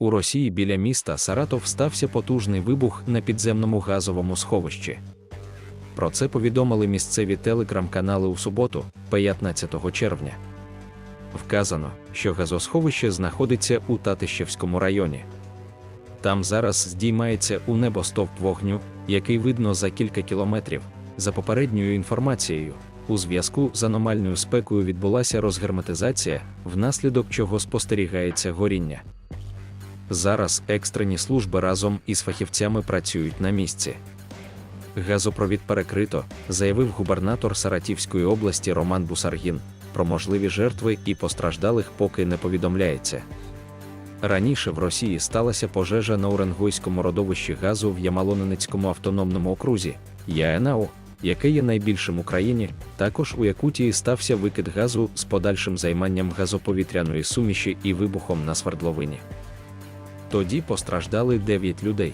У Росії біля міста Саратов стався потужний вибух на підземному газовому сховищі. Про це повідомили місцеві телеграм-канали у суботу, 15 червня. Вказано, що газосховище знаходиться у Татищевському районі. Там зараз здіймається у небо стовп вогню, який видно за кілька кілометрів. За попередньою інформацією, у зв'язку з аномальною спекою відбулася розгерметизація, внаслідок чого спостерігається горіння. Зараз екстрені служби разом із фахівцями працюють на місці. Газопровід перекрито, заявив губернатор Саратівської області Роман Бусаргін. Про можливі жертви і постраждалих поки не повідомляється. Раніше в Росії сталася пожежа на Уренгойському родовищі газу в Ямалоненецькому автономному окрузі ЯНАО, яке є найбільшим у країні. Також у Якутії стався викид газу з подальшим займанням газоповітряної суміші і вибухом на свердловині. Тоді постраждали 9 людей.